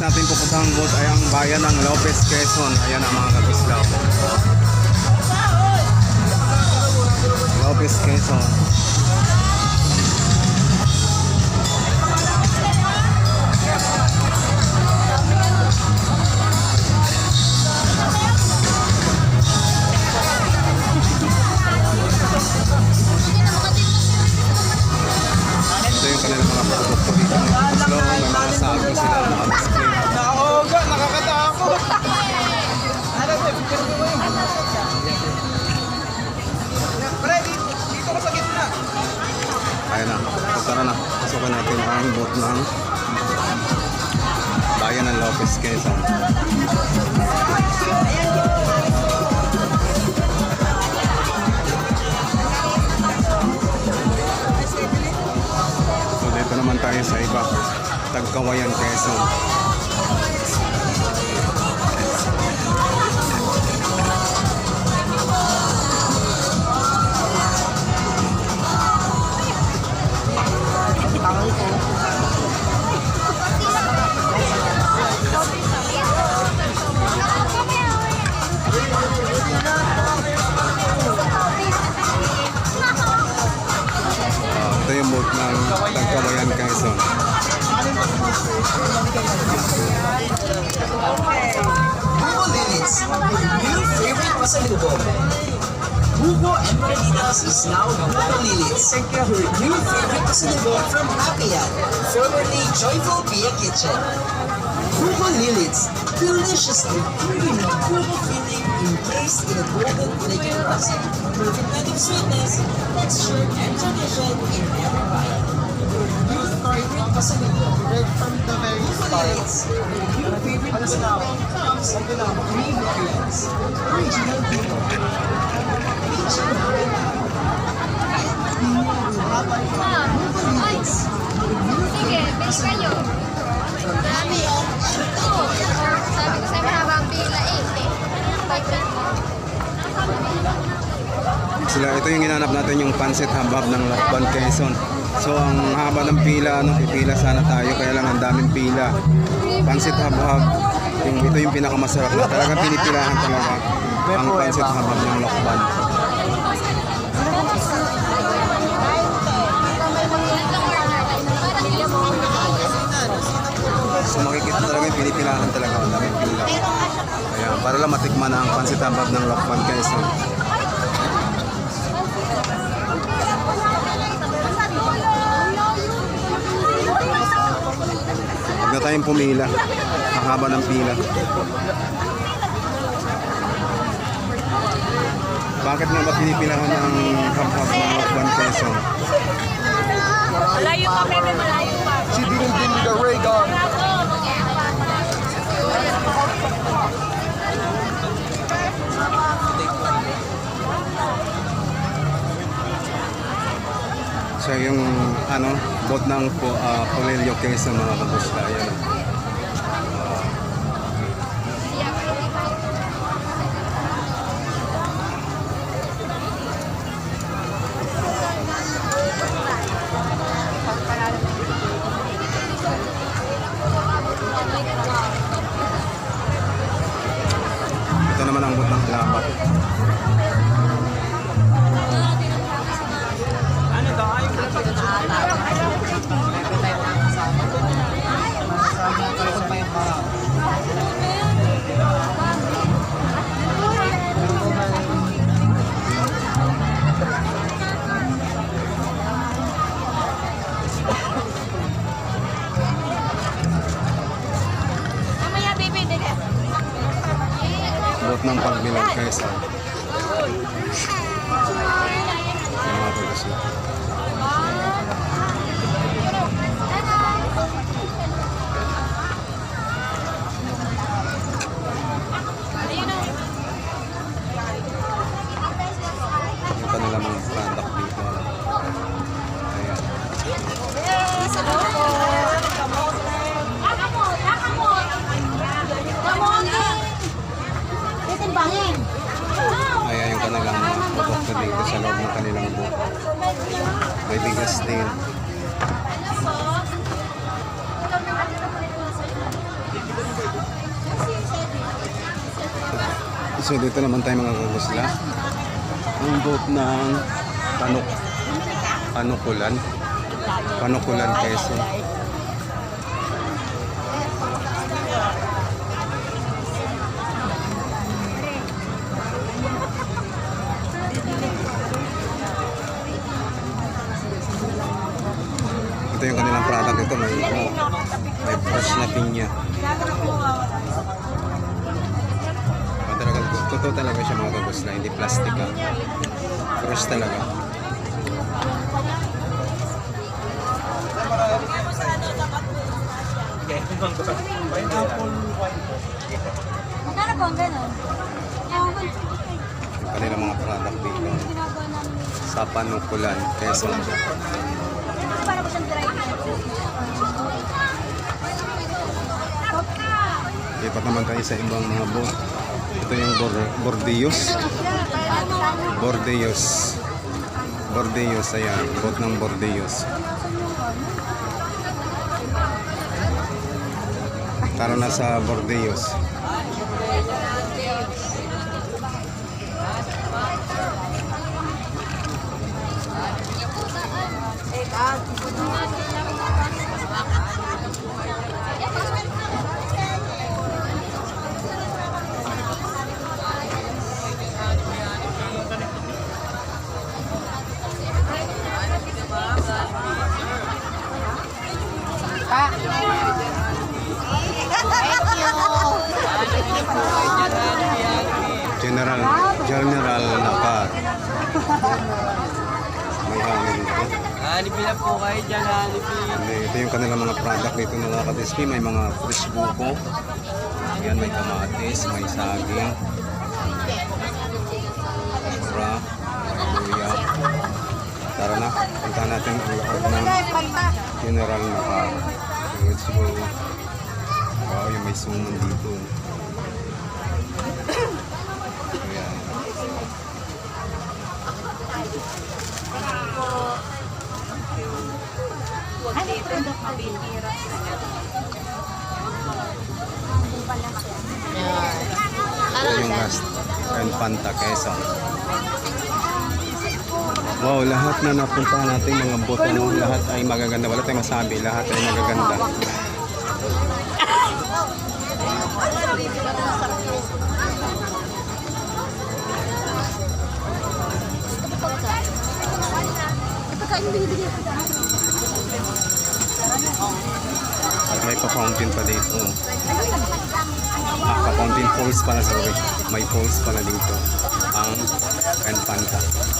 natin pupuntahang boat ay ang bayan ng Lopez, Quezon. Ayan ang mga kabislaw. Lopez, Quezon. Ng bayan ng Lopez, Quezon. So dito naman tayo sa iba. Tagkawayan, Quezon. Margaritas is now Lilies, your new favorite pasalubong from Happy formerly Joyful Pia Kitchen. Hugo Lilies, deliciously creamy Hugo filling encased in a golden flaky crust. Perfect of sweetness, texture, and tradition in every bite. Your new favorite. From the very Lilies, your favorite pasalubong comes in three variants. Original Hugo. Ay, sige, bili kayo. Dami oh. Oo. Sabi ko sa'yo, mahabang pila eh. Mo. Sila, ito yung inanap natin yung pansit habab ng Lakban, Quezon. So ang haba ng pila, ano, pipila sana tayo, kaya lang ang daming pila. Pansit habab, yung, ito yung pinakamasarap na talagang pinipilahan talaga ang pansit habab ng Lakban. So makikita talaga yung pinipilahan talaga, ang daming pila. Kaya para lang matikman ang pansit habab ng Lakban, Quezon. Huwag na tayong pumila. Ang haba ng pila. Bakit nga ba pinipilahan ng hab-hab ng Lakban Quezon? Malayo pa, bebe, malayo pa. Si Dindin the Raygon. So yung ano, boat ng po, uh, Polillo Quezon mga kabusta. Ayan. Ito naman ang boat ng Labat. Mamaya, pagbilang Quezon. Yung mga kabusta. yung loob ng kanilang buko. May bigas din. So dito naman tayo mga kagusla. Ang boat ng panok panukulan. Panukulan Quezon. Ito yung kanilang product ito. May, ano, may fresh na pinya. Ah, talagang totoo talaga siya mga kagusla. Hindi plastic ah. Fresh talaga. Magkano po ang ko. Yung kanilang mga product dito. Sa Panukulan, siyang dry Lipat naman tayo sa ibang mga boat. Ito yung Bor- Bordeos. Bordeos. Bordeos, ayan. Boat ng Bordeos. Tara na sa Bordeos. General, General Nakar. Hanipin na po kayo dyan, hanipin. Ito yung kanilang mga product dito na nakadisplay. May mga fresh buko. Yan, may kamatis, may saging. May luya. Tara na, punta natin ang loob ng General Nakar. Let's go. Wow, yung may suman dito. Ayan. Ito yung last and Panta Quezon. Wow, lahat na napunta natin mga boto no, lahat ay magaganda. Wala tayong masabi, lahat ay magaganda. May pa-fountain pa dito. Pa-fountain falls pala sorry. May falls pala dito. Ang Enpanta.